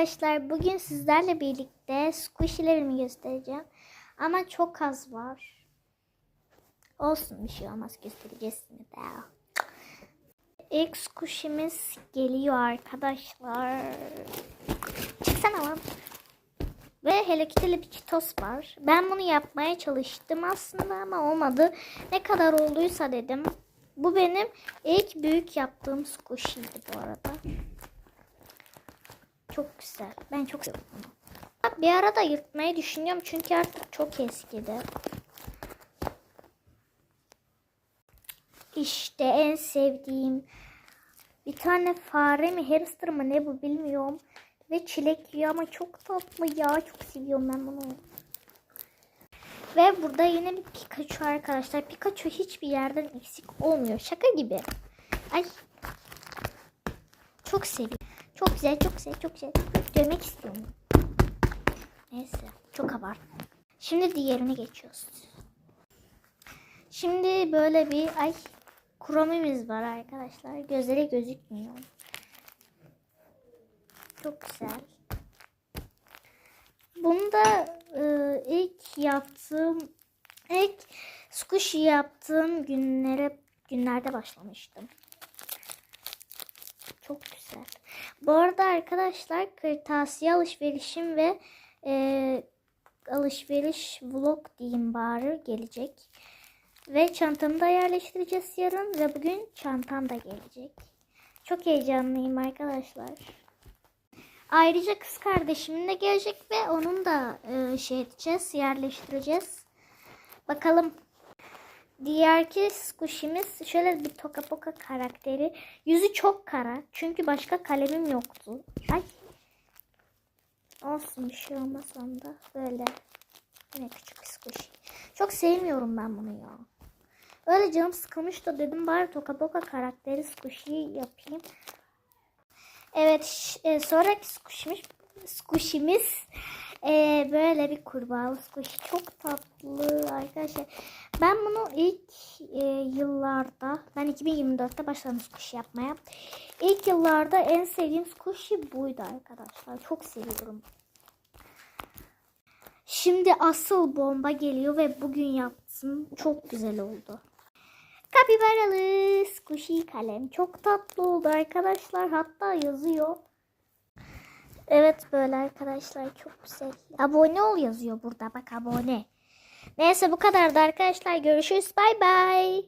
arkadaşlar bugün sizlerle birlikte squishy'lerimi göstereceğim. Ama çok az var. Olsun bir şey olmaz göstereceğiz yine de. İlk squishy'miz geliyor arkadaşlar. Çıksana lan. Ve Hello Kitty'li bir Cheetos var. Ben bunu yapmaya çalıştım aslında ama olmadı. Ne kadar olduysa dedim. Bu benim ilk büyük yaptığım squishy'ydi bu arada. Çok güzel. Ben çok seviyorum. Bir arada yırtmayı düşünüyorum çünkü artık çok eskidi. İşte en sevdiğim bir tane fare mi hamster mı ne bu bilmiyorum. Ve çilek yiyor ama çok tatlı ya. Çok seviyorum ben bunu. Ve burada yine bir Pikachu arkadaşlar. Pikachu hiçbir yerden eksik olmuyor. Şaka gibi. Ay. Çok seviyorum. Çok güzel, çok güzel, çok güzel. Dövmek istiyorum. Neyse, çok abarttım. Şimdi diğerine geçiyoruz. Şimdi böyle bir ay kromimiz var arkadaşlar. Gözleri gözükmüyor. Çok güzel. Bunda e, ilk yaptığım ilk squishy yaptığım günlere günlerde başlamıştım. Güzel. Bu arada arkadaşlar kırtasiye alışverişim ve e, alışveriş vlog diyeyim bari gelecek. Ve çantamı da yerleştireceğiz yarın ve bugün çantam da gelecek. Çok heyecanlıyım arkadaşlar. Ayrıca kız kardeşimin de gelecek ve onun da e, şey edeceğiz, yerleştireceğiz. Bakalım. Diğerki squishimiz şöyle bir toka poka karakteri. Yüzü çok kara. Çünkü başka kalemim yoktu. Ay. Olsun bir şey olmaz onda. Böyle. Yine küçük squishy. Çok sevmiyorum ben bunu ya. Öyle canım sıkılmış da dedim bari toka poka karakteri squishy yapayım. Evet e, sonraki squishimiz, squishimiz e, böyle bir kurbağalı squish. Çok tatlı arkadaşlar. Ben bunu ilk e, yıllarda ben 2024'te başladım squish yapmaya. İlk yıllarda en sevdiğim squishy buydu arkadaşlar. Çok seviyorum. Şimdi asıl bomba geliyor ve bugün yaptım. Çok güzel oldu. Kapibaralı squishy kalem. Çok tatlı oldu arkadaşlar. Hatta yazıyor. Evet böyle arkadaşlar çok güzel. Abone ol yazıyor burada. Bak abone. Neyse bu kadardı arkadaşlar. Görüşürüz. Bay bay.